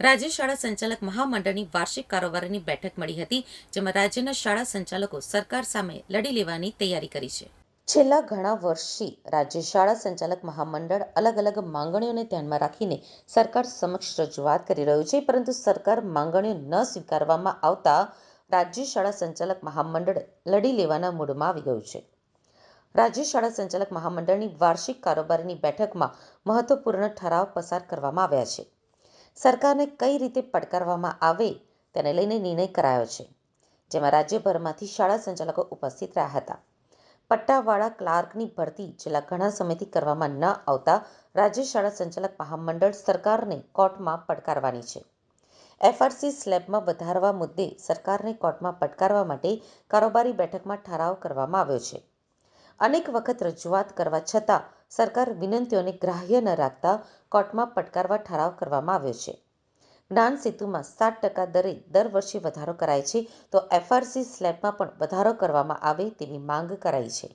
રાજ્ય શાળા સંચાલક મહામંડળની વાર્ષિક કારોબારીની બેઠક મળી હતી, જેમાં રાજ્યના શાળા સંચાલકો સરકાર સામે લડી લેવાની તૈયારી કરી છે. છેલ્લા ઘણા વર્ષથી રાજ્ય શાળા સંચાલક મહામંડળ અલગ અલગ માંગણીઓને ધ્યાનમાં રાખીને સરકાર સમક્ષ રજૂઆત કરી રહ્યું છે, પરંતુ સરકાર માંગણીઓ ન સ્વીકારવામાં આવતા રાજ્ય શાળા સંચાલક મહામંડળ લડી લેવાના મૂડમાં આવી ગયું છે. રાજ્ય શાળા સંચાલક મહામંડળની વાર્ષિક કારોબારીની બેઠકમાં મહત્વપૂર્ણ ઠરાવ પસાર કરવામાં આવ્યા છે. સરકારને કઈ રીતે પડકારવામાં આવે તેને લઈને નિર્ણય કરાયો છે, જેમાં રાજ્યભરમાંથી શાળા સંચાલકો ઉપસ્થિત રહ્યા હતા. પટ્ટાવાળા ક્લાર્કની ભરતી છેલ્લા ઘણા સમયથી કરવામાં ન આવતા રાજ્ય શાળા સંચાલક મહામંડળ સરકારને કોર્ટમાં પડકારવાની છે. એફઆરસી સ્લેબમાં વધારવા મુદ્દે સરકારને કોર્ટમાં પડકારવા માટે કારોબારી બેઠકમાં ઠરાવ કરવામાં આવ્યો છે. અનેક વખત રજૂઆત કરવા છતાં સરકાર વિનંતીઓને ગ્રાહ્ય ન રાખતા કોર્ટમાં પડકારવા ઠરાવ કરવામાં આવ્યો છે. જ્ઞાન સેતુમાં સાત ટકા દરે દર વર્ષે વધારો કરાય છે, તો એફઆરસી સ્લેબમાં પણ વધારો કરવામાં આવે તેવી માંગ કરાઈ છે.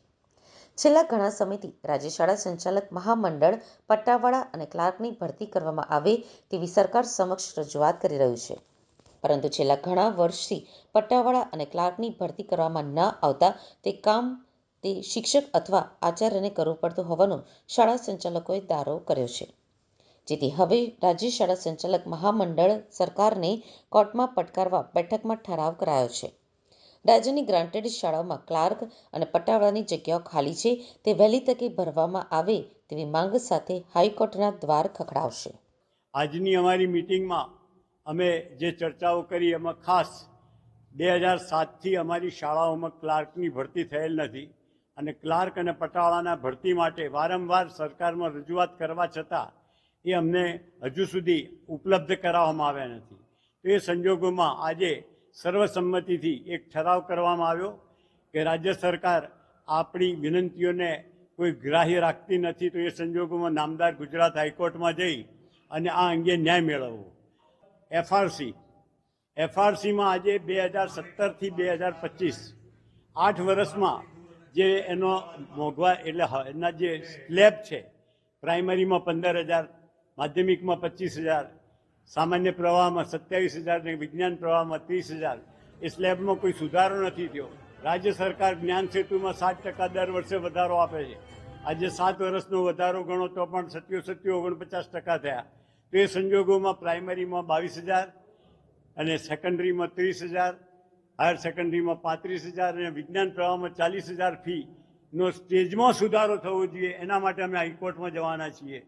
છેલ્લા ઘણા સમયથી રાજ્ય શાળા સંચાલક મહામંડળ, પટ્ટાવાળા અને ક્લાર્કની ભરતી કરવામાં આવે તેવી સરકાર સમક્ષ રજૂઆત કરી રહ્યું છે. પરંતુ છેલ્લા ઘણા વર્ષથી પટ્ટાવાળા અને ક્લાર્કની ભરતી કરવામાં ન આવતા તે કામ તે શિક્ષક અથવા આચાર્યને કરવો પડતો હોવાનો શાળા સંચાલકોએ દારો કર્યો છે. જેથી હવે રાજ્ય શાળા સંચાલક મહામંડળ સરકારને કોર્ટમાં પડકારવા બેઠકમાં ઠરાવ કરાયો છે. રાજ્યની ગ્રાન્ટેડ શાળાઓમાં ક્લાર્ક અને પટાવાળાની જગ્યાઓ ખાલી છે, તે વહેલી તકે ભરવામાં આવે તેવી માંગ સાથે હાઈકોર્ટના દ્વાર ખખડાવશે. આજની અમારી મિટિંગમાં અમે જે ચર્ચાઓ કરી, એમાં ખાસ બે હજાર સાતથી અમારી શાળાઓમાં ક્લાર્કની ભરતી થયેલ નથી. અને ક્લાર્ક અને પટાવાળાના ભરતી માટે વારંવાર સરકારમાં રજૂઆત કરવા છતાં એ અમને હજુ સુધી ઉપલબ્ધ કરાવવામાં આવ્યા નથી. તો એ સંજોગોમાં આજે સર્વસંમતિથી એક ઠરાવ કરવામાં આવ્યો કે રાજ્ય સરકાર આપણી વિનંતીઓને કોઈ ગ્રાહ્ય રાખતી નથી તો એ સંજોગોમાં નામદાર ગુજરાત હાઈકોર્ટમાં જઈ અને આ અંગે ન્યાય મેળવવો. એફઆરસી. એફઆરસીમાં આજે બે હજાર સત્તરથી બે હજાર પચીસ, આઠ વર્ષમાં જે એનો મોંઘવા એટલે એના જે સ્લેબ છે, પ્રાઇમરીમાં પંદર હજાર, માધ્યમિકમાં પચીસ હજાર, સામાન્ય પ્રવાહમાં સત્યાવીસ હજાર ને વિજ્ઞાન પ્રવાહમાં ત્રીસ હજાર, એ સ્લેબમાં કોઈ સુધારો નથી થયો. રાજ્ય સરકાર જ્ઞાન સેતુમાં સાત ટકા દર વર્ષે વધારો આપે છે. આજે સાત વર્ષનો વધારો ગણો તો પણ સત્યો સત્યો ઓગણપચાસ ટકા થયા. તો સંજોગોમાં પ્રાઇમરીમાં બાવીસ હજાર અને સેકન્ડરીમાં ત્રીસ હજાર હાયર સેકન્ડરીમાં પાંત્રીસ હજાર અને વિજ્ઞાન પ્રવાહમાં ચાલીસ હજાર ફીનો સ્ટેજમાં સુધારો થવો જોઈએ. એના માટે અમે હાઈકોર્ટમાં જવાના છીએ.